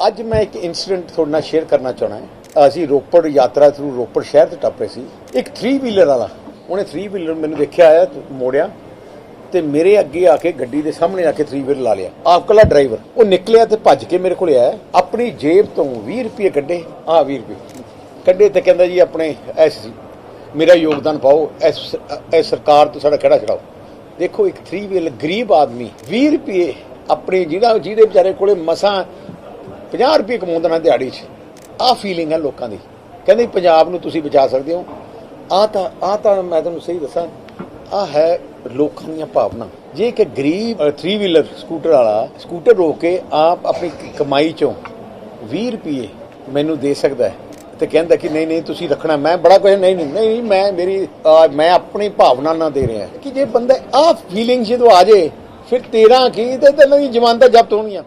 ਅੱਜ ਮੈਂ ਇੱਕ ਇਨਸੀਡੈਂਟ ਤੁਹਾਡੇ ਨਾਲ ਸ਼ੇਅਰ ਕਰਨਾ ਚਾਹਣਾ ਹੈ। ਅਸੀਂ ਰੋਪੜ ਯਾਤਰਾ ਥਰੂ ਰੋਪੜ ਸ਼ਹਿਰ ਤੇ ਰਹੇ ਸੀ। ਇੱਕ 3 ਵੀਲਰ ਵਾਲਾ। ਉਹਨੇ 3 ਵੀਲਰ ਮੈਨੂੰ ਦੇਖਿਆ ਆਇਆ ਮੋੜਿਆ ਤੇ ਮੇਰੇ ਅੱਗੇ ਆ ਕੇ ਗੱਡੀ ਦੇ ਸਾਹਮਣੇ ਆ ਕੇ 3 ਵੀਲਰ ਲਾ ਲਿਆ। ਆਪ ਕਲਾ ਡਰਾਈਵਰ ਉਹ ਨਿਕਲਿਆ ਤੇ ਭੱਜ ਕੇ ਮੇਰੇ ਕੋਲ ਆਇਆ। ਆਪਣੀ ਜੇਬ ਤੋਂ 20 ਰੁਪਏ ਕੱਢੇ। ਆ 20 ਰੁਪਏ। ਕੱਢੇ ਤੇ ਕਹਿੰਦਾ ਜੀ ਆਪਣੇ ਐਸ ਮੇਰਾ ਯੋਗਦਾਨ ਪਾਓ। ਇਸ ਇਸ ਸਰਕਾਰ ਤੋਂ ਸਾਡਾ ਖੜਾ ਛਡਾਓ ਦੇਖੋ ਇੱਕ 3 ਵੀਲਰ ਗਰੀਬ ਆਦਮੀ 20 ਰੁਪਏ ਆਪਣੇ ਜਿਹਦਾ ਜਿਹਦੇ ਵਿਚਾਰੇ ਕੋਲੇ ਮਸਾਂ 50 ਰੁਪਏ ਕਮਾਉਂਦਾ ਨਾ ਦਿਹਾੜੀ 'ਚ। ਆਹ ਫੀਲਿੰਗ ਹੈ ਲੋਕਾਂ ਦੀ। ਕਹਿੰਦੇ ਪੰਜਾਬ ਨੂੰ ਤੁਸੀਂ ਬਚਾ ਸਕਦੇ ਹੋ। ਆ ਤਾਂ ਆ ਤਾਂ ਮੈਂ ਤੁਹਾਨੂੰ ਸਹੀ ਦੱਸਾਂ ਆ ਹੈ ਲੋਕਾਂ ਦੀਆਂ ਭਾਵਨਾ। ਜੇ ਇੱਕ ਗਰੀਬ 3 ਵੀਲਰ ਸਕੂਟਰ ਵਾਲਾ ਸਕੂਟਰ ਰੋਕ ਕੇ ਆਪ ਆਪਣੀ ਕਮਾਈ ਚੋਂ 20 ਰੁਪਏ ਮੈਨੂੰ ਦੇ ਸਕਦਾ ਹੈ ਤੇ ਕਹਿੰਦਾ ਕਿ ਨਹੀਂ ਨਹੀਂ, ਤੁਸੀਂ ਰੱਖਣਾ। ਮੈਂ ਬੜਾ ਕੁਝ, ਨਹੀਂ ਨਹੀਂ ਨਹੀਂ, ਮੈਂ ਮੇਰੀ ਮੈਂ ਆਪਣੀ ਭਾਵਨਾ ਨਾਲ ਦੇ ਰਿਹਾ। ਕਿ ਜੇ ਬੰਦਾ ਆ ਫੀਲਿੰਗ ਜਦੋਂ ਆ ਜੇ ਫਿਰ ਤੇਰਾ ਕੀ? ਤੇ ਤੈਨੂੰ ਜਮਾਨਤਾਂ ਜ਼ਬਤ ਹੋਣੀਆਂ।